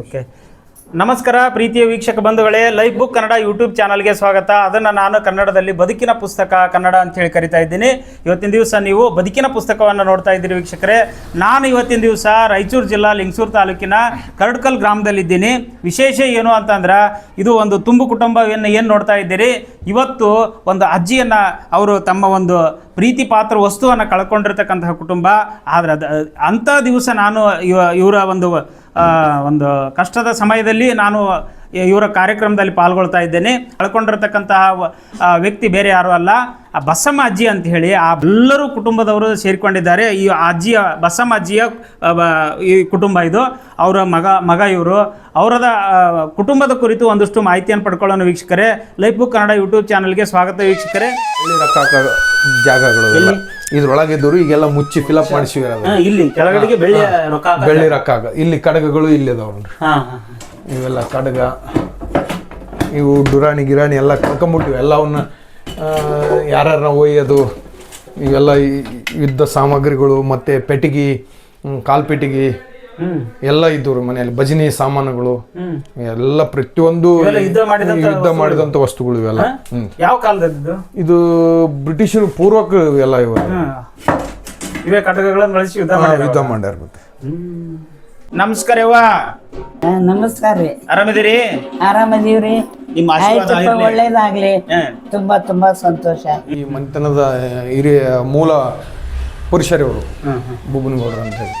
Okay. ನಮಸ್ಕಾರ ಪ್ರೀತಿಯ ವೀಕ್ಷಕ ಬಂಧುಗಳೇ ಲೈಫ್ ಬುಕ್ ಕನ್ನಡ ಯೂಟ್ಯೂಬ್ ಚಾನಲ್ಗೆ ಸ್ವಾಗತ. ಅದನ್ನು ನಾನು ಕನ್ನಡದಲ್ಲಿ ಬದುಕಿನ ಪುಸ್ತಕ ಕನ್ನಡ ಅಂತ ಹೇಳಿ ಕರಿತಾ ಇದ್ದೀನಿ. ಇವತ್ತಿನ ದಿವಸ ನೀವು ಬದುಕಿನ ಪುಸ್ತಕವನ್ನು ನೋಡ್ತಾ ಇದ್ದೀರಿ ವೀಕ್ಷಕರೇ. ನಾನು ಇವತ್ತಿನ ದಿವಸ ರಾಯಚೂರು ಜಿಲ್ಲಾ ಲಿಂಗಸೂರು ತಾಲೂಕಿನ ಕರಡ್ಕಲ್ ಗ್ರಾಮದಲ್ಲಿದ್ದೀನಿ. ವಿಶೇಷ ಏನು ಅಂತಂದ್ರೆ, ಇದು ಒಂದು ತುಂಬು ಕುಟುಂಬವನ್ನು ಏನು ನೋಡ್ತಾ ಇದ್ದೀರಿ? ಇವತ್ತು ಒಂದು ಅಜ್ಜಿಯನ್ನು ಅವರು ತಮ್ಮ ಒಂದು ಪ್ರೀತಿ ಪಾತ್ರ ವಸ್ತುವನ್ನು ಕಳ್ಕೊಂಡಿರ್ತಕ್ಕಂತಹ ಕುಟುಂಬ. ಆದರೆ ಅದು, ಅಂಥ ದಿವಸ ನಾನು ಇವ, ಇವರ ಒಂದು ಒಂದು ಕಷ್ಟದ ಸಮಯದಲ್ಲಿ ನಾನು ಇವರ ಕಾರ್ಯಕ್ರಮದಲ್ಲಿ ಪಾಲ್ಗೊಳ್ತಾ ಇದ್ದೇನೆ. ಕಳ್ಕೊಂಡಿರ್ತಕ್ಕಂತಹ ವ್ಯಕ್ತಿ ಬೇರೆ ಯಾರೂ ಅಲ್ಲ. ಆ ಬಸಮ್ಮ ಅಜ್ಜಿ ಅಂತ ಹೇಳಿ ಆ ಎಲ್ಲರೂ ಕುಟುಂಬದವರು ಸೇರಿಕೊಂಡಿದ್ದಾರೆ. ಈ ಅಜ್ಜಿಯ ಬಸಮ್ಮ ಅಜ್ಜಿಯ ಈ ಕುಟುಂಬ ಇದು. ಅವರ ಮಗ ಮಗ ಇವರು. ಅವರದ ಕುಟುಂಬದ ಕುರಿತು ಒಂದಷ್ಟು ಮಾಹಿತಿಯನ್ನು ಪಡ್ಕೊಳ್ಳೋಣ ವೀಕ್ಷಕರೇ. ಲೈಫ್ ಬುಕ್ ಕನ್ನಡ ಯೂಟ್ಯೂಬ್ ಚಾನಲ್ಗೆ ಸ್ವಾಗತ ವೀಕ್ಷಕರೇ. ಜಾಗಗಳು ಇದ್ರೊಳಗೆ ಇದ್ದರು ಈಗೆಲ್ಲ ಮುಚ್ಚಿ ಫಿಲಪ್ ಮಾಡಿಸಿವಿ ಇಲ್ಲಿ ಕೆಳಗಡೆಗೆ ಬೆಳ್ಳಿ ರೊಕ್ಕ ಬೆಳ್ಳಿ ರೊಕ್ಕ ಇಲ್ಲಿ ಕಡಗಗಳು ಇಲ್ಲಿ ಅದಾವ ಇವೆಲ್ಲ ಕಡಗ ಇವು ಡುರಾಣಿ ಗಿರಾಣಿ ಎಲ್ಲ ಕಳ್ಕೊಂಬಿಟ್ಟಿವಿ ಎಲ್ಲವನ್ನ ಯಾರ್ಯಾರ ಒಯ್ಯೋದು ಇವೆಲ್ಲ ಯುದ್ಧ ಸಾಮಗ್ರಿಗಳು ಮತ್ತು ಪೆಟ್ಟಿಗೆ ಕಾಲ್ ಪೆಟಿಗಿ ಎಲ್ಲ ಇದ್ದವ್ರು ಮನೆಯಲ್ಲಿ. ಭಜನೆ ಸಾಮಾನುಗಳು ಎಲ್ಲ ಪ್ರತಿಯೊಂದು ಯುದ್ಧ ಮಾಡಿದಂತ ವಸ್ತುಗಳು. ಇವೆಲ್ಲ. ಯಾವ ಕಾಲದ ಇದು? ಬ್ರಿಟಿಷರು ಪೂರ್ವಕ ಇವೆಲ್ಲ ಇವ. ಕಟಕಗಳನ್ನು ಯುದ್ಧ ಮಾಡ್ಯಾರ ಮತ್ತೆ ನಮಸ್ಕಾರ ಯವ್ವ. ನಮಸ್ಕಾರ ರೀ. ಆರಾಮಿದ್ದೀರಿ? ಆರಾಮದೀವ್ರಿ. ನಿಮ್ಮ ಆಶೀರ್ವಾದ ಇರ್ಲಿ. ಒಳ್ಳೇದಾಗ್ಲಿ. ಹಾ. ತುಂಬಾ ತುಂಬಾ ಸಂತೋಷ. ಈ ಮನೆತನದ ಹಿರಿಯ ಮೂಲ ಪುರುಷರಿವರು. ಬುಬ್ಬನಗೌಡರು ಅಂತ ಹೇಳಿ.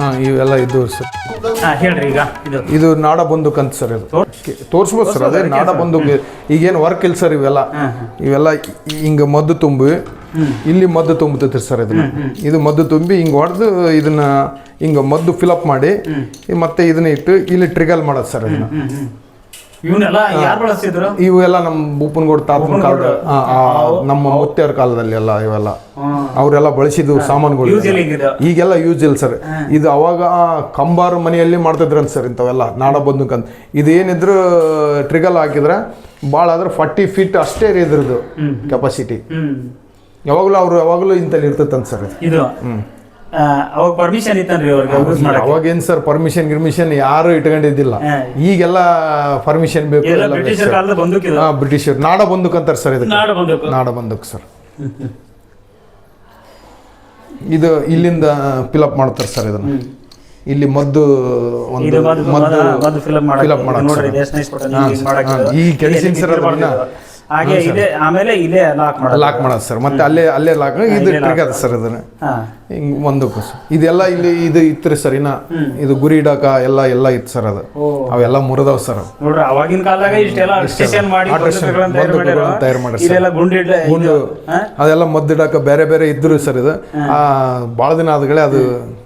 ಹಾ ಇವೆಲ್ಲ ಇದ್ದು ಸರ್. ಹಾ, ಹೇಳ್ರಿ ಈಗ ಇದು. ಇದು ನಾಡ ಬಂದು ಕಂತ ಸರ್ ಇದು. ತೋರಿಸ್ಬೋದು ಸರ್ ಅದೇ ನಾಡ ಬಂದೂಕ್ ಈಗೇನು ವರ್ಕ್ ಇಲ್ಲ ಸರ್ ಇವೆಲ್ಲ. ಇವೆಲ್ಲ ಹಿಂಗೆ ಮದ್ದು ತುಂಬಿ ಇಲ್ಲಿ ಮದ್ದು ತುಂಬುತ್ತೆ ಸರ್ ಇದನ್ನ. ಇದು ಮದ್ದು ತುಂಬಿ ಹಿಂಗೆ ಹೊಡೆದು ಇದನ್ನ ಹಿಂಗೆ ಮದ್ದು ಫಿಲಪ್ ಮಾಡಿ ಮತ್ತೆ ಇದನ್ನ ಇಟ್ಟು ಇಲ್ಲಿ ಟ್ರಿಗಲ್ ಮಾಡೋದು ಸರ್ ಇದನ್ನ. ಇವನ್ನೆಲ್ಲ ಯಾರು ಬಳಸ್ತಿದ್ರು? ಇವೆಲ್ಲ ನಮ್ಮ ಬೂಪನಗೌಡ ತಾತನ ಕಾಲದ ನಮ್ಮ ಮುತ್ತೆಯವ್ರ ಕಾಲದಲ್ಲಿ ಎಲ್ಲ ಇವೆಲ್ಲ. ಅವರೆಲ್ಲ ಬಳಸಿದ್ದು ಸಾಮಾನುಗಳು. ಈಗೆಲ್ಲ ಯೂಸ್ ಇಲ್ಲ ಸರ್ ಇದು ಅವಾಗ ಕಂಬಾರ ಮನೆಯಲ್ಲಿ ಮಾಡ್ತಿದ್ರಂತ ಸರ್ ಇಂಥವೆಲ್ಲ. ನಾಡ ಬಂದೂಕ್ ಇದು ಏನಿದ್ರು ಟ್ರಿಗಲ್ ಹಾಕಿದ್ರೆ ಭಾಳ ಆದ್ರೆ ಫಾರ್ಟಿ ಫೀಟ್ ಅಷ್ಟೇ ರೀ ಇದ್ರದ್ದು ಕೆಪಾಸಿಟಿ ಯಾವಾಗಲೂ ಅವ್ರು ಯಾವಾಗಲೂ ಇಂತಲ್ಲಿ ಇರ್ತೈತಂತ ಸರ್ ಇದು? ಅವಾಗ ಪರ್ಮಿಷನ್ ಇತ್ತನ್ರಿ ಅವ್ರಿಗೆ ಯೂಸ್ ಮಾಡಕ್ಕೆ? ಅವಾಗೇನು ಸರ್ ಪರ್ಮಿಷನ್ ಗಿರ್ಮಿಷನ್ ಯಾರು ಇಟ್ಕೊಂಡಿದ್ದಿಲ್ಲ. ಈಗೆಲ್ಲ ಪರ್ಮಿಷನ್ ಬೇಕು ಎಲ್ಲ ಬ್ರಿಟಿಷರ್. ಕಾಲದ ಬಂದೂಕಿದು ಹಾ ಬ್ರಿಟಿಷರ್. ನಾಡ ಬಂದೂಕ್ ಅಂತಾರೆ ಸರ್ ಇದಕ್ಕೆ. ನಾಡ ಬಂದೂಕು. ನಾಡ ಬಂದೂಕ್ ಸರ್. ಇದು ಇಲ್ಲಿಂದ ಫಿಲಪ್ ಮಾಡ್ತಾರೆ ಸರ್ ಇದನ್ನ. ಇಲ್ಲಿ ಮದ್ದು ಒಂದು ಇದು ಮದ್ದು ಫಿಲಪ್ ಮಾಡಕ್ಕೆ. ಇದು ನೋಡ್ರಿ ಎಷ್ಟು ಇದು. ಈ ಕೆಡಿಸಿನ್ ಸರ್ ಅದನ್ನ ಹಾಗೆ ಇದೆ ಆಮೇಲೆ ಇಲ್ಲೇ ಲಾಕ್ ಮಾಡೋದು ಲಾಕ್ ಮಾಡೋದು ಸರ್. ಮತ್ತೆ ಅಲ್ಲೇ ಅಲ್ಲೇ ಲಾಕ್ ಇದು ಟ್ರಿಗರ್ ಸರ್ ಇದನ್ನ. ಹಿಂಗ್ ಒಂದು ಕಸು ಇದೆಲ್ಲ ಇಲ್ಲಿ ಇದು ಇತ್ತು ಸರ್ ಇನ್ನ ಇದು ಗುರಿ ಇಡಕ ಎಲ್ಲ ಎಲ್ಲ ಇತ್ತು ಸರ್ ಅದು. ಅವೆಲ್ಲ ಮುರಿದವ್ ಸರ್ ನೋಡ್ರಿ ಅವಾಗಿನ ಕಾಲದಾಗ ಇಷ್ಟೆಲ್ಲ ಸ್ಟೇಷನ್ ಮಾಡಿ ಬಂದೂಕುಗಳನ್ನ ತಯಾರು ಮಾಡಿ ಸರ್. ಗುಂಡು? ಅದೆಲ್ಲ ಮದ್ದಿಡಾಕ ಬೇರೆ ಬೇರೆ ಇದ್ರು ಸರ್ ಇದು. ಆ ಭಾಳ ದಿನ ಆದಗಳೇ ಅದು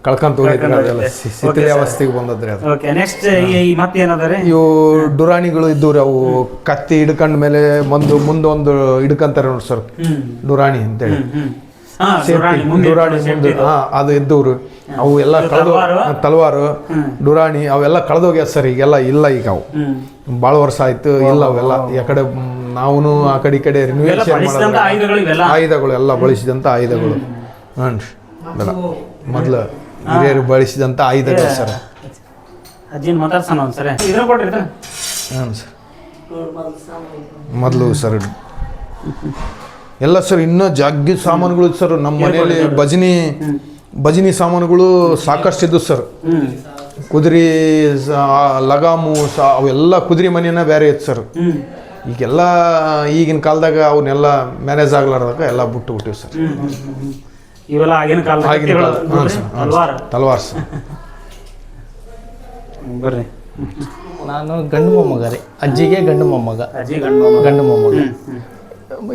ಕಳ್ಕೊಂತ ಹೋಗಿದ್ರೆ ಅದೆಲ್ಲ ಶಿಥಿಲಾವಸ್ಥೆಗೆ ಬಂದದ್ರಿ ಅದು. ಓಕೆ ನೆಕ್ಸ್ಟ್ ಈ ಮತ್ತೆ ರೀ ಇವು ಡುರಾಣಿಗಳು ಇದ್ದವ್ರಿ ಅವು ಕತ್ತಿ ಹಿಡ್ಕೊಂಡ ಮೇಲೆ ಒಂದು ಮುಂದೆ ಒಂದು ಹಿಡ್ಕಂತಾರೆ ನೋಡಿ ಸರ್ ಡುರಾಣಿ ಅಂತೇಳಿ. ಡುರಾಣಿ ಮುಂದೆ ಮುಂದೆ ಅದು ಇದ್ದವ್ರು ಅವು ಎಲ್ಲ ಕಳೆದು ತಲವಾರು? ಡುರಾಣಿ ಅವೆಲ್ಲ ಕಳೆದೋಗ್ಯ ಸರ್ ಈಗೆಲ್ಲ ಇಲ್ಲ ಈಗ ಅವು. ಭಾಳ ವರ್ಷ ಆಯ್ತು ಇಲ್ಲ ಅವೆಲ್ಲ. ಯಾಕಡೆ ನಾವು ಆ ಕಡೆ ಈ ಕಡೆ ರಿನ್ಯೂವೇಷನ್ ಆಯುಧಗಳು ಎಲ್ಲ ಬಳಸಿದಂಥ ಆಯುಧಗಳು. ಹ್ಞೂ ಬೆಲ್ಲ ಮೊದಲು ಹಿರಿಯರು ಬಳಸಿದಂಥ ಆಯುಧಗಳು ಸರ್. ಅಜ್ಜಿನ ಮಾತಾಡ್ಸೋಣ ಒಂದ್ಸರಿ ಇದ್ರ ಕೊಡ್ರಿ ಇದನ್ನ. ಹ್ಞೂ ಸರ್. ಮೊದಲು ಸರ್ ಎಲ್ಲ ಸರ್ ಇನ್ನೂ ಜಗ್ಗಿ ಸಾಮಾನುಗಳು ಸರ್ ನಮ್ಮ ಮನೆಯಲ್ಲಿ ಭಜನಿ ಭಜನಿ ಸಾಮಾನುಗಳು ಸಾಕಷ್ಟು ಇದ್ದು ಸರ್ ಕುದುರೆ ಲಗಾಮು ಸ ಅವೆಲ್ಲ ಕುದುರೆ ಮನೆಯನ್ನ ಬೇರೆ ಇತ್ತು ಸರ್. ಈಗೆಲ್ಲ ಈಗಿನ ಕಾಲದಾಗ ಅವನ್ನೆಲ್ಲ ಮ್ಯಾನೇಜ್ ಆಗ್ಲಾರ್ದಾಗ ಎಲ್ಲ ಬಿಟ್ಟು ಬಿಟ್ಟಿವಿ ಸರ್. ಇವೆಲ್ಲ ಆಗಿನ ಕಾಲ ಹಾಂ ಸರ್ ಹಾಂ ಹಲ್ವಾರ ಸರ್ ತಲವಾರ್. ಸರ್. ಬರ್ರಿ. ನಾನು ಗಂಡು ಮೊಮ್ಮಗ ರೀ. ಅಜ್ಜಿಗೆ ಗಂಡು ಮೊಮ್ಮಗ. ಅಜ್ಜಿ ಗಂಡು ಮೊಮ್ಮಗ.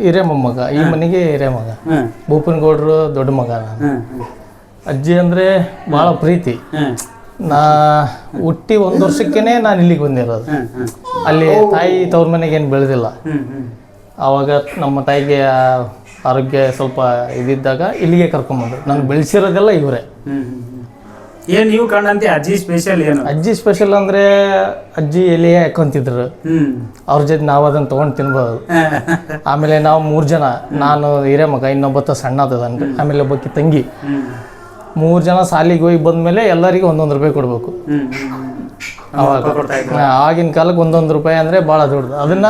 ಹಿರೇ ಮೊಮ್ಮಗ ಈ ಮನೆಗೆ ಹಿರೇ ಮಗ ಭೂಪನಗೌಡರು ದೊಡ್ಡ ಮಗ ನಾನು. ಅಜ್ಜಿ ಅಂದರೆ ಭಾಳ ಪ್ರೀತಿ. ನಾ ಹುಟ್ಟಿ ಒಂದು ವರ್ಷಕ್ಕೇನೆ ನಾನು ಇಲ್ಲಿಗೆ ಬಂದಿರೋದು. ಅಲ್ಲಿ ತಾಯಿ ತವ್ರ ಮನೆಗೆ ಏನು ಬೆಳೆದಿಲ್ಲ. ಆವಾಗ ನಮ್ಮ ತಾಯಿಗೆ ಆರೋಗ್ಯ ಸ್ವಲ್ಪ ಇದಿದ್ದಾಗ ಇಲ್ಲಿಗೆ ಕರ್ಕೊಂಬಂದ್ರು ನಾನು ಬೆಳೆಸಿರೋದೆಲ್ಲ ಇವರೇ. ಏನ್ ನೀವು ಕಂಡಂತೆ ಅಜ್ಜಿ ಸ್ಪೆಷಲ್ ಏನು? ಅಜ್ಜಿ ಸ್ಪೆಷಲ್ ಅಂದ್ರೆ ಅಜ್ಜಿ ಎಲೆ ಹಾಕೊಂತಿದ್ರು. ಅವ್ರ ಜೊತೆ ನಾವು ಅದನ್ನ ತಗೊಂಡ್ ತಿನ್ಬೋದು. ಆಮೇಲೆ ನಾವು ಮೂರು ಜನ ನಾನು ಹಿರೇ ಮಗ ಇನ್ನೊಬ್ಬತ್ತ ಸಣ್ಣದನ್ರಿ ಆಮೇಲೆ ಒಬ್ಬಕಿ ತಂಗಿ. ಮೂರ್ ಜನ ಸಾಲಿಗೆ ಹೋಗಿ ಬಂದ್ಮೇಲೆ ಎಲ್ಲರಿಗೂ ಒಂದೊಂದು ರೂಪಾಯಿ ಕೊಡಬೇಕು. ಅವಾಗ. ಆಗಿನ ಕಾಲಕ್ಕೆ ಒಂದೊಂದು ರೂಪಾಯಿ ಅಂದ್ರೆ ಭಾಳ ದೊಡ್ಡದು. ಅದನ್ನ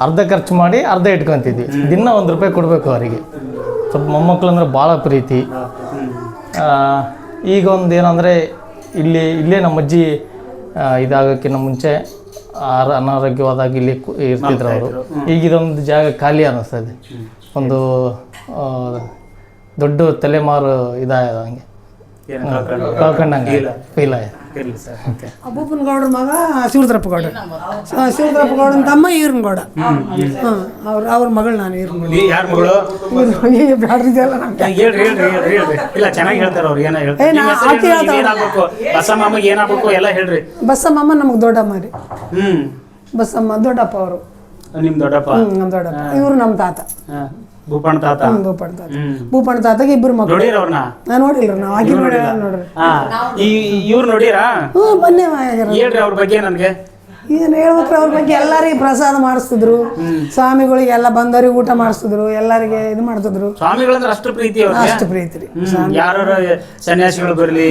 ಅರ್ಧ ಖರ್ಚು ಮಾಡಿ ಅರ್ಧ ಇಟ್ಕೊಂತಿದ್ವಿ. ದಿನ ಒಂದು ರೂಪಾಯಿ ಕೊಡಬೇಕು ಅವರಿಗೆ. ಸ್ವಲ್ಪ ಮೊಮ್ಮಕ್ಳು ಅಂದ್ರೆ ಭಾಳ ಪ್ರೀತಿ. ಈಗ ಒಂದು ಏನಂದರೆ ಇಲ್ಲಿ ಇಲ್ಲೇ ನಮ್ಮ ಅಜ್ಜಿ ಇದಾಗೋಕ್ಕಿಂತ ಮುಂಚೆ ಆರ- ಅನಾರೋಗ್ಯವಾದಾಗ ಇಲ್ಲಿ ಇರ್ತಿದ್ರು ಅವರು. ಈಗ ಇದೊಂದು ಜಾಗ ಖಾಲಿ ಅನ್ನಿಸ್ತದೆ ಒಂದು ದೊಡ್ಡ ತಲೆಮಾರು ಇದಾಗ ಹಂಗೆ. ಏನು ಕಳ್ಕೊಂಡು ಕಳ್ಕೊಂಡಂಗೆ ಫೀಲ್ ಆಯ್ತು ಇರ್ಲಿ ಸರ್ ಓಕೆ ಅಬ್ಬಪ್ಪನ ಗೌಡ್ರ ಮಗ ಶಿವರುದ್ರಪ್ಪ ಗೌಡ ಶಿವದ್ರಪ್ಪ ಶಿವರುದ್ರಪ್ಪ ಗೌಡನ ತಮ್ಮ ಈರನ್ ಗೌಡ ಹಾಂ ಅವ್ರ ಅವ್ರ ಮಗಳು ನಾನು ಈರ್ನ ಗೌಡ ಯಾರ ಮಗಳು? ಬ್ಯಾಡ್ರಿದೆಲ್ಲ ನಮ್ಗೆ ಹೇಳ್ರಿ ಹೇಳ್ರಿ ಹೇಳ್ರಿ ಹೇಳ್ರಿ. ಇಲ್ಲ ಚೆನ್ನಾಗಿ ಹೇಳ್ತಾರೆ ಅವ್ರು ಏನೋ ಹೇಳ್ತಾರೆ. ಏನಾಗ್ಬೇಕು? ಬಸಮ್ಮಮ್ಮಗೆ ಏನಾಗ್ಬೇಕು ಎಲ್ಲ ಹೇಳ್ರಿ. ಬಸಮ್ಮಮ್ಮ ನಮಗೆ ದೊಡ್ಡಮ್ಮ ರೀ. ಹ್ಞೂ ಬಸಮ್ಮ ದೊಡ್ಡಪ್ಪ ಅವರು. ನಿಮ್ಮ ದೊಡ್ಡಪ್ಪ? ಹ್ಞೂ ನಮ್ಮ ದೊಡ್ಡಪ್ಪ. ಇವರು ನಮ್ಮ ತಾತ. ಹಾ. ಭೂಪಣ್ಣ ತಾತ. ಭೂಪಣ್ಣ ತಾತ. ಭೂಪಣ್ಣ ತಾತಗೆ ಇಬ್ಬರು ಮಕ್ಕಳು ನೋಡಿರ ಅವ್ರನ್ನ? ನಾನು ನೋಡಿಲ್ರಿ ನಾವು ಆಗಿ ನೋಡಿರ. ನೋಡ್ರಿ ಈ ಇವ್ರು ನೋಡಿರಾ? ಹ್ಞೂ ಬನ್ನಿ ಹೇಳ್ರಿ ಅವ್ರ ಬಗ್ಗೆ ನನ್ಗೆ. ಏನು ಹೇಳ್ಬೇಕ್ರಿ ಅವ್ರ ಬಗ್ಗೆ ಎಲ್ಲರಿಗೆ ಪ್ರಸಾದ ಮಾಡಿಸ್ತಿದ್ರು. ಸ್ವಾಮಿಗಳಿಗೆ ಎಲ್ಲ ಬಂದವರಿಗೆ ಊಟ ಮಾಡಿಸ್ತಿದ್ರು ಎಲ್ಲರಿಗೆ ಇದು ಮಾಡ್ತಿದ್ರು. ಸ್ವಾಮಿಗಳಂದ್ರೆ ಅಷ್ಟು ಪ್ರೀತಿ ಅವ್ರಿಗೆ? ಅಷ್ಟು ಪ್ರೀತಿ ರೀ. ಯಾರು ಸನ್ಯಾಸಿಗಳು ಬರ್ಲಿ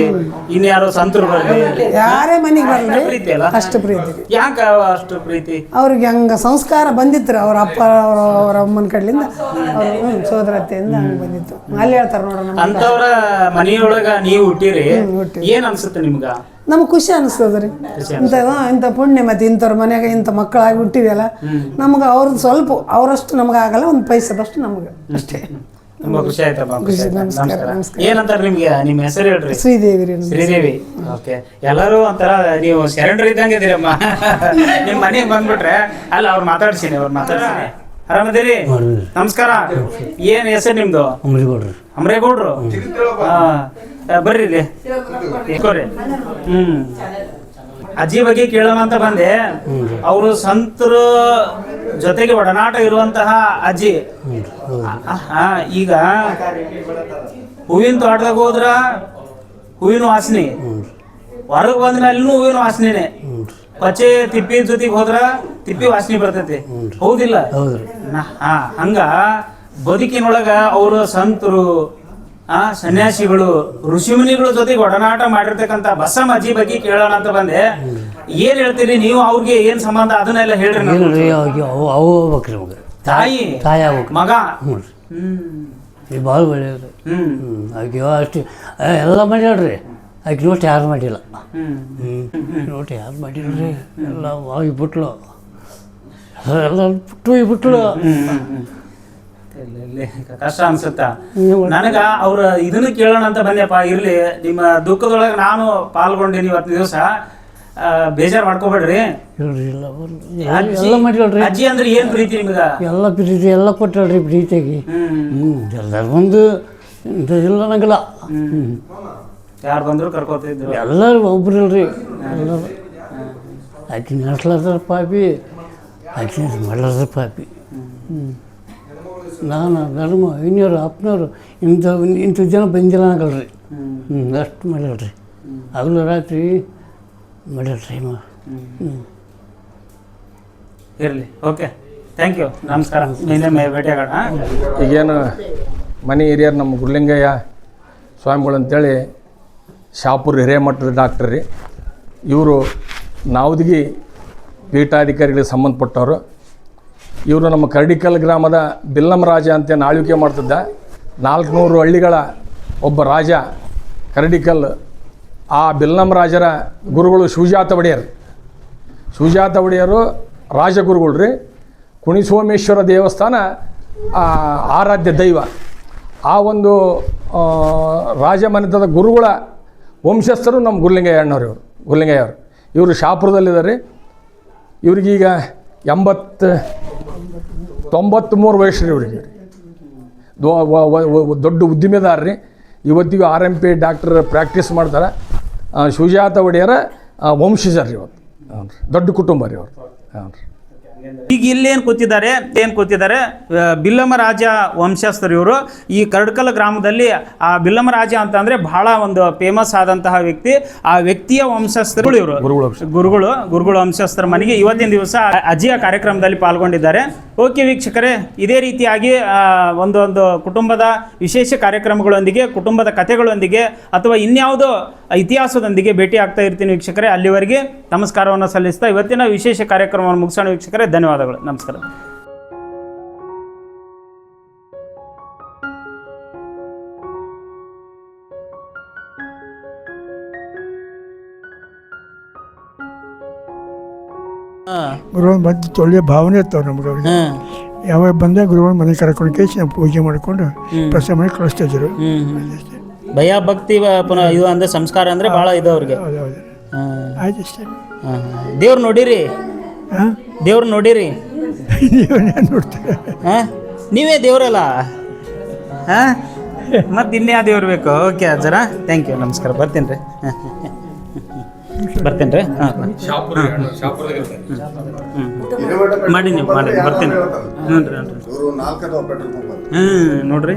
ಇನ್ಯಾರೋ ಸಂತರು ಬರ್ಲಿ ಯಾರೇ ಮನೆಗೆ ಬರಲಿ ಪ್ರೀತಿ ಅಲ್ಲ? ಅಷ್ಟು ಪ್ರೀತಿ ರೀ. ಯಾಕ ಅಷ್ಟು ಪ್ರೀತಿ? ಅವ್ರಿಗೆ ಹಂಗ ಸಂಸ್ಕಾರ ಬಂದಿತ್ತು ಅವ್ರ ಅಪ್ಪ ಅವ್ರ ಅವ್ರ ಅಮ್ಮನ ಕಡ್ಲಿಂದ. ಅವ್ರ ಸೋದರತ್ತೆಯಿಂದ ಸೋದರತೆಯಿಂದ ಹಂಗೆ ಬಂದಿತ್ತು. ಅಲ್ಲಿ ಹೇಳ್ತಾರೆ ನೋಡೋಣ. ಅಂತವ್ರ ಮನೆಯೊಳಗ ನೀವು ಹುಟ್ಟಿರಿ. ಏನ್ ಅನ್ಸುತ್ತೆ ನಿಮ್ಗ? ನಮ್ಗೆ ಖುಷಿ ಅನಿಸ್ತದ ರೀ. ಇಂಥ ಇಂಥ ಪುಣ್ಯ ಮತ್ತೆ ಇಂಥವ್ರ ಮನ್ಯಾಗ ಇಂಥ ಮಕ್ಕಳಾಗಿ ಹುಟ್ಟಿದೆಯಲ್ಲ ನಮ್ಗೆ ಅವ್ರದ್ದು ಸ್ವಲ್ಪ ಅವರಷ್ಟು ನಮ್ಗೆ ಆಗಲ್ಲ ಒಂದು ಪೈಸದಷ್ಟು ನಮ್ಗೆ ಅಷ್ಟೇ. ತುಂಬಾ ಖುಷಿ ಆಯ್ತಪ್ಪ ಖುಷಿ ನಮಸ್ಕಾರ. ಏನಂತಾರ ನಿಮ್ಗೆ? ನಿಮ್ ಹೆಸರು ಹೇಳ್ರಿ. ಶ್ರೀದೇವಿ ರೀ ಶ್ರೀದೇವಿ. ಓಕೆ. ಎಲ್ಲರೂ ಒಂಥರ ನೀವು ಶರಣರು ಇದ್ದಂಗೆ ಇದೀರಮ್ಮ ನಿಮ್ ಮನೆಗೆ ಬಂದ್ಬಿಟ್ರೆ ಅಲ್ಲ ಅವ್ರು ಮಾತಾಡ್ಸೀನಿ ಅವ್ರು ಮಾತಾಡ್ಸೀನಿ. ಆರಾಮದಿರಿ? ನಮಸ್ಕಾರ. ಏನ್ ಹೆಸರು ನಿಮ್ದು? ಅಮ್ರೇಗೌಡ್ರು. ಅಮ್ರೇಗೌಡ್ರು? ಬರ್ರಿ ಇಲ್ಲಿ. ಹ್ಮ್. ಅಜ್ಜಿ ಬಗ್ಗೆ ಕೇಳೋಣ ಅಂತ ಬಂದೆ. ಅವರು ಸಂತರು ಜೊತೆಗೆ ಒಡನಾಟ ಇರುವಂತಹ ಅಜ್ಜಿ. ಹಾ ಈಗ ಹೂವಿನ ತೋಟದಾಗ ಹೋದ್ರ ಹೂವಿನ ವಾಸನೆ ಹೊರಗೆ ಬಂದ ಮೇಲೂ ಹೂವಿನ ವಾಸನೆನೆ ಪಚೆ ತಿಪ್ಪಿ ಜೊತೆಗೆ ಹೋದ್ರ ತಿಪ್ಪಿ ವಾಸನೆ ಬರ್ತೈತಿ. ಹೌದಿಲ್ಲ? ಹಾ ಹಂಗ ಬದುಕಿನೊಳಗ ಅವರು ಸಂತರು ಆ ಸನ್ಯಾಸಿಗಳು ಋಷಿಮುನಿಗಳ ಜೊತೆಗೆ ಒಡನಾಟ ಮಾಡಿರ್ತಕ್ಕಂತ ಬಸಮ್ಮ ಅಜ್ಜಿ ಬಗ್ಗೆ ಕೇಳೋಣ ಅಂತ ಬಂದೆ. ಏನ್ ಹೇಳ್ತೀರಿ? ನೀವು ಅವ್ರಿಗೆ ಏನ್ ಸಂಬಂಧ? ಅದನ್ನೆಲ್ಲ ಹೇಳ್ರಿ ತಾಯಿ ತಾಯಿ ಮಗ. ಹ್ಮ್. ಭಾಳ ಒಳ್ಳೆಯದು ಹ್ಮ್. ಅಷ್ಟು ಎಲ್ಲ ಮಾಡ್ಯಾಳ್ರಿ ಆಕೆ ನೋಟ್ ಯಾರು ಮಾಡಿಲ್ಲ. ನೋಟ್ ಯಾರು ಮಾಡಿಲ್ಲ ಎಲ್ಲ ಹೋಗಿಬಿಟ್ಲು. ಎಲ್ಲ ಬಿಟ್ಟು ಹೋಗ್ಬಿಟ್ಲು ಹ್ಮ್, ಹ್ಮ್, ಹ್ಮ್. ಇಲ್ಲ, ಇಲ್ಲ, ಕಷ್ಟ ಅನ್ಸುತ್ತ? ನನಗ ಅವ್ರ ಇದನ್ನ ಕೇಳೋಣ ಅಂತ ಬಂದೆಪ್ಪ ಇರ್ಲಿ ನಿಮ್ಮ ದುಃಖದೊಳಗೆ ನಾನು ಪಾಲ್ಗೊಂಡೇನಿ ಇವತ್ತಿನ ದಿವಸ. ಬೇಜಾರ್ ಮಾಡ್ಕೋಬೇಡ್ರಿ. ಇಲ್ಲ ಎಲ್ಲ ಮಾಡ್ಯಾಳ್ರಿ ಅಜ್ಜಿ ಅಂದ್ರೆ ಏನು ಪ್ರೀತಿ ನಿಮ್ಗ? ಎಲ್ಲ ಪ್ರೀತಿ ಎಲ್ಲ ಕೊಟ್ಟಳ್ರಿ ಪ್ರೀತಿಯಾಗಿ ಹ್ಞೂ ಎಲ್ಲರ ಒಂದು ಇಲ್ಲ ನಂಗಿಲ್ಲ. ಹ್ಞೂ ಯಾರು ಬಂದ್ರು ಕರ್ಕೋತಿದ್ರು. ಎಲ್ಲರೂ ಒಬ್ರು ಇಲ್ರಿ ಎಲ್ಲರೂ. ಆಕೆ ನಡೆಸ್ಲಾರ್ದಾರ ಪಾಪಿ ಆಕೆ ಮಾಡ್ಲಾರ್ದಾರ ಪಾಪಿ. ಹ್ಞೂ ನಾನು ಧರ್ಮ ಇನ್ನೂರು ಅಪ್ಪನವರು ಇಂಥ ಇಂಥ ಜನ ಬಂದಿಲ್ಲ ಆಗಲ್ರಿ ಹ್ಞೂ ಅಷ್ಟು ಮಾಡ್ಯಾಳ್ರಿ. ಹಗಲು ರಾತ್ರಿ ಮಾಡ್ಯಾಳ್ರಿ ಅಮ್ಮ. ಹ್ಞೂ ಇರಲಿ ಓಕೆ. ಥ್ಯಾಂಕ್ ಯು ನಮಸ್ಕಾರ. ಇನ್ನೊಮ್ಮೆ ಭೇಟಿಯಾಗೋಣ ಈಗೇನು ಮನೆ ಹಿರಿಯರು ನಮ್ಮ ಗುರುಲಿಂಗಯ್ಯ ಸ್ವಾಮಿಗಳು ಅಂತೇಳಿ ಶಾಪುರ್ ಹಿರೇಮಠದ ಡಾಕ್ಟರ್ ರೀ. ಇವರು ನಾವದಗಿ ಪೀಠಾಧಿಕಾರಿಗಳಿಗೆ ಸಂಬಂಧಪಟ್ಟವರು. ಇವರು ನಮ್ಮ ಕರ್ಡಿಕಲ್ ಗ್ರಾಮದ ಬಿಲ್ಲಮ ರಾಜ ಅಂತ ಆಳ್ವಿಕೆ ಮಾಡ್ತಿದ್ದ. ನಾಲ್ಕುನೂರು ಹಳ್ಳಿಗಳ ಒಬ್ಬ ರಾಜ ಕರ್ಡಿಕಲ್. ಆ ಬಿಲ್ಲಮ ರಾಜರ ಗುರುಗಳು ಶುಜಾತ ಒಡೆಯರ್. ಶುಜಾತ ಒಡೆಯರು ರಾಜಗುರುಗಳು ರೀ. ಕುಣಿಸೋಮೇಶ್ವರ ದೇವಸ್ಥಾನ ಆರಾಧ್ಯ ದೈವ. ಆ ಒಂದು ರಾಜಮನೆತದ ಗುರುಗಳ ವಂಶಸ್ಥರು ನಮ್ಮ ಗುರುಲಿಂಗಯ್ಯ ಅಣ್ಣವ್ರು ಇವರು ಗುರುಲಿಂಗಯ್ಯ ಅವರು ಇವರು ಶಾಪುರದಲ್ಲಿದ್ದಾರೆ. ಇವ್ರಿಗೀಗ ಎಂಬತ್ತು ತೊಂಬತ್ತ್ಮೂರು ವಯಸ್ಸು ರೀ ಇವ್ರಿಗೆ. ದೊಡ್ಡ ಉದ್ದಿಮೆದಾರ್ರಿ ಇವತ್ತಿಗೂ R M P doctor practice ಮಾಡ್ತಾರೆ. ಶುಜಾತ ಒಡೆಯರ ವಂಶಜರು ಇವತ್ತು ಹ್ಞೂ ರೀ ದೊಡ್ಡ ಕುಟುಂಬ ರೀ ಅವ್ರು ಹ್ಞೂ ರೀ ಈಗ ಇಲ್ಲೇನು ಕೂತಿದ್ದಾರೆ ಏನು ಕೂತಿದ್ದಾರೆ? ಬಿಲ್ಲಮ್ಮ ರಾಜ ವಂಶಸ್ಥರು ಇವರು. ಈ ಕರಡ್ಕಲ್ ಗ್ರಾಮದಲ್ಲಿ ಆ ಬಿಲ್ಲಮ ರಾಜ ಅಂತಂದ್ರೆ ಬಹಳ ಒಂದು ಫೇಮಸ್ ಆದಂತಹ ವ್ಯಕ್ತಿ. ಆ ವ್ಯಕ್ತಿಯ ವಂಶಸ್ಥರು ಇವರು. ಗುರುಗಳು ಗುರುಗಳು ವಂಶಸ್ಥರ ಮನೆಗೆ ಇವತ್ತಿನ ದಿವಸ ಅಜ್ಜಿಯ ಕಾರ್ಯಕ್ರಮದಲ್ಲಿ ಪಾಲ್ಗೊಂಡಿದ್ದಾರೆ. ಓಕೆ ವೀಕ್ಷಕರೇ ಇದೇ ರೀತಿಯಾಗಿ ಆ, ಒಂದೊಂದು ಕುಟುಂಬದ ವಿಶೇಷ ಕಾರ್ಯಕ್ರಮಗಳೊಂದಿಗೆ ಕುಟುಂಬದ ಕಥೆಗಳೊಂದಿಗೆ ಅಥವಾ ಇನ್ಯಾವುದೋ ಇತಿಹಾಸದೊಂದಿಗೆ ಭೇಟಿ ಆಗ್ತಾ ಇರ್ತೀನಿ ವೀಕ್ಷಕರೇ. ಅಲ್ಲಿವರೆಗೆ ನಮಸ್ಕಾರವನ್ನು ಸಲ್ಲಿಸ್ತಾ ಇವತ್ತಿನ ವಿಶೇಷ ಕಾರ್ಯಕ್ರಮವನ್ನು ಮುಗಿಸೋಣ ವೀಕ್ಷಕರೇ. ಧನ್ಯವಾದಗಳು. ನಮಸ್ಕಾರ. ಗುರುವನ್ ಬಂದು ಒಳ್ಳೆಯ ಭಾವನೆ ಇರ್ತಾವೆ ನಮ್ಗೆ ಅವ್ರಿಗೆ. ಯಾವಾಗ ಬಂದಾಗ ಗುರುವನ್ ಮನೆ ಕರ್ಕೊಂಡು ಕೇಸಿ ನಾವು ಪೂಜೆ ಮಾಡಿಕೊಂಡು ಪ್ರಸಾದ ಮಾಡಿ ಕಳಿಸ್ತಾ ಇದ್ರು. ಭಯ ಭಕ್ತಿ ಪುನಃ ಇದು ಅಂದ್ರೆ ಸಂಸ್ಕಾರ ಅಂದ್ರೆ ಬಹಳ ಇದು ಅವ್ರಿಗೆ. ಆಯ್ತು ಅಷ್ಟೇ. ದೇವ್ರು ನೋಡಿರಿ. ಹಾಂ? ದೇವ್ರು ನೋಡಿರಿ. ನೀವೇ ನೋಡ್ತೀರ. ಹಾ? ನೀವೇ ದೇವ್ರಲ್ಲ? ಹಾ? ಮತ್ತೆ ಯಾವ ದೇವ್ರು ಬೇಕು? ಓಕೆ ಅಜ್ಜರ. ಥ್ಯಾಂಕ್ ಯು ನಮಸ್ಕಾರ. ಬರ್ತೀನಿ ರೀ. ಬರ್ತೀನಿ ರೀ. ಹಾಂ ಮಾಡಿ ನೀವು ಮಾಡಿ. ಬರ್ತೀನಿ. ಹ್ಞೂ ರೀ ಹ್ಞೂ ರೀ. ಹ್ಞೂ ನೋಡ್ರಿ.